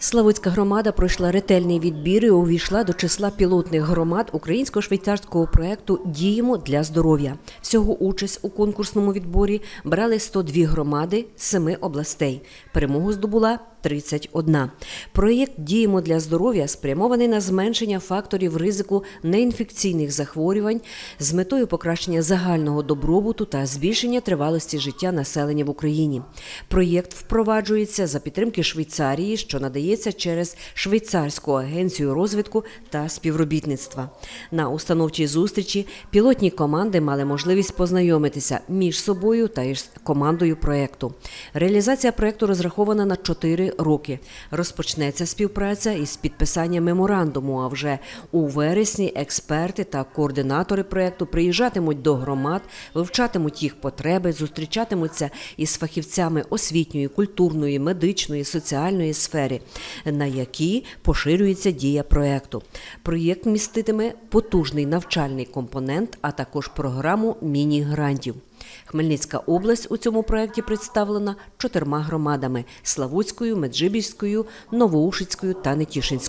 Славутська громада пройшла ретельний відбір і увійшла до числа пілотних громад українсько-швейцарського проекту Діємо для здоров'я. Всього участь у конкурсному відборі брали 102 громади з семи областей. Перемогу здобула 31. Проєкт Діємо для здоров'я спрямований на зменшення факторів ризику неінфекційних захворювань з метою покращення загального добробуту та збільшення тривалості життя населення в Україні. Проєкт впроваджується за підтримки Швейцарії, що надається через Швейцарську агенцію розвитку та співробітництва. На установчій зустрічі пілотні команди мали можливість познайомитися між собою та із командою проєкту. Реалізація проєкту розрахована на 4 роки. Розпочнеться співпраця із підписанням меморандуму. А вже у вересні експерти та координатори проєкту приїжджатимуть до громад, вивчатимуть їх потреби, зустрічатимуться із фахівцями освітньої, культурної, медичної, соціальної сфери, на які поширюється дія проєкту. Проєкт міститиме потужний навчальний компонент, а також програму міні-грантів. Хмельницька область у цьому проєкті представлена чотирма громадами: Славутською, Меджибіжською, Новоушицькою та Нетішинською.